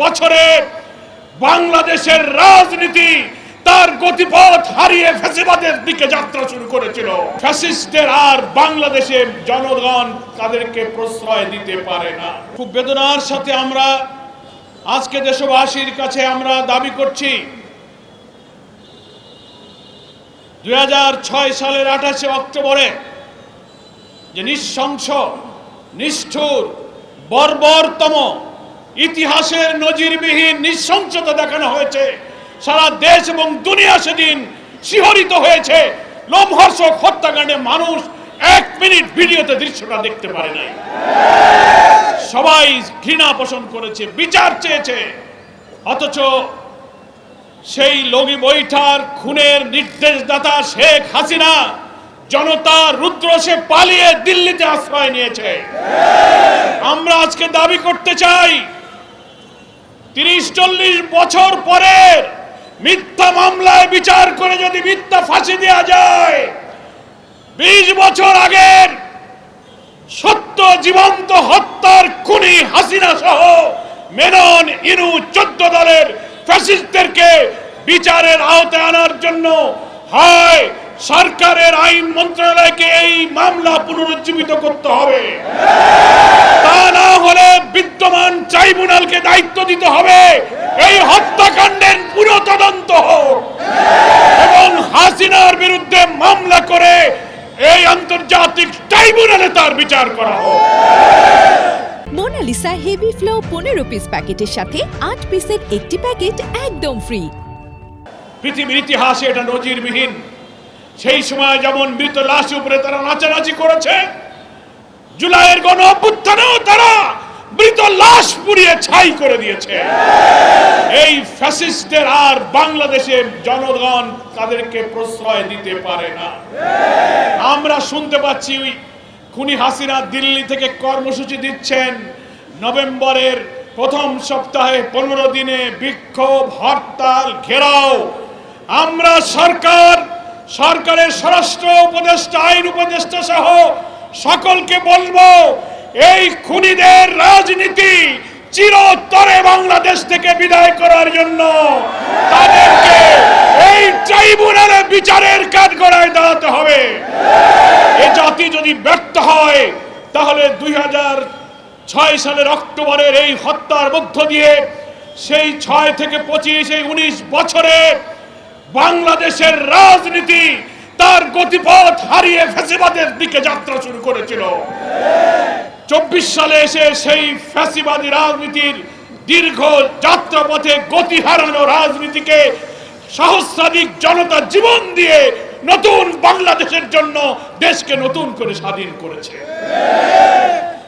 বছরে বাংলাদেশের রাজনীতি তার গতিপথ হারিয়ে ফ্যাসিবাদের দিকে যাত্রা শুরু করেছিল। ফ্যাসিস্টদের আর বাংলাদেশে জনগণ তাদেরকে প্রশ্রয় দিতে পারে না। খুব বেদনার সাথে আমরা আজকে দেশবাসীর কাছে আমরা দাবি করছি, দুই ছয় সালের আঠাশে অক্টোবরে যে নৃশংস, নিষ্ঠুর, বর্বরতম ইতিহাসের নজিরবিহীন নৃশংসতা দেখানো হয়েছে। সারা দেশ এবং দুনিয়া সেদিন শিহরিত হয়েছে। লোমহর্ষক হত্যাকাণ্ডে মানুষ এক মিনিট ভিডিওতে দৃশ্যটা দেখতে পারে নাই। সবাই ঘৃণা পোষণ করেছে, বিচার চেয়েছে। অথচ সেই লগি বৈঠার খুনের নির্দেশদাতা শেখ হাসিনা জনতা রুদ্র সে পালিয়ে দিল্লিতে আশ্রয় নিয়েছে। আমরা আজকে দাবি করতে চাই তিরিশ, চল্লিশ বছর পরে মিথ্যা মামলায় বিচার করে যদি মিথ্যা ফাঁসি দেওয়া যায়, বিশ বছর আগের সত্য জীবন্ত হত্যার খুনি হাসিনা সহ মেনন ইনু চোদ্দ দলের ফ্যাসিস্টদেরকে বিচারের আওতায় আনার জন্য হয়, সরকারের আইন মন্ত্রণালয়কে এই মামলা পুনরুজ্জীবিত করতে হবে। না হলে বিদ্যমান ট্রাইব্যুনালকে দায়িত্ব দিতে হবে। এই হত্যাকাণ্ডের পুরো তদন্ত হোক। এবং হাসিনার বিরুদ্ধে মামলা করে এই আন্তর্জাতিক ট্রাইব্যুনালে তার বিচার করা হোক। মোনালিসা হেভি ফ্লো পনেরো পিস প্যাকেটের সাথে আট পিসের একটি প্যাকেট একদম ফ্রি পৃথিবীর ইতিহাসে এটা নজিরবিহীন। সেই সময় যেমন মৃত লাশ উপরে তারা নাচানাচি করেছে জুলাইয়ের গণ অভ্যুত্থানেও তারা মৃত লাশ পুড়িয়ে ছাই করে দিয়েছে। এই ফ্যাসিস্টদের আর বাংলাদেশে জনগণ তাদেরকে প্রশ্রয় দিতে পারে না। আমরা শুনতে পাচ্ছি খুনি হাসিনা দিল্লি থেকে কর্মসূচি দিচ্ছেন। নভেম্বরের প্রথম সপ্তাহে পনেরো দিনে বিক্ষোভ, হরতাল, ঘেরাও। আমরা সরকার, সরকারের স্বরাষ্ট্র উপদেষ্টা, আইন উপদেষ্টা সহ সকলকে বলব, এই খুনিদের রাজনীতি চিরতরে বাংলাদেশ থেকে বিদায় করার জন্য তাদেরকে এই ট্রাইব্যুনালে বিচারের কাজ গড়ায় দাঁড়াতে হবে। এ জাতি যদি ব্যর্থ হয়, তাহলে দুই ছয় সালের অক্টোবরের এই হত্যার মধ্য দিয়ে সেই ছয় থেকে পঁচিশ, এই উনিশ বছরে বাংলাদেশের রাজনীতি তার গতিপথ হারিয়ে ফ্যাসিবাদের দিকে যাত্রা শুরু করেছিল। চব্বিশ সালে এসে সেই ফ্যাসিবাদী রাজনীতির দীর্ঘ যাত্রাপথে গতি হারানো রাজনীতিকে সহস্রাধিক জনতা জীবন দিয়ে নতুন বাংলাদেশের জন্য দেশকে নতুন করে স্বাধীন করেছে।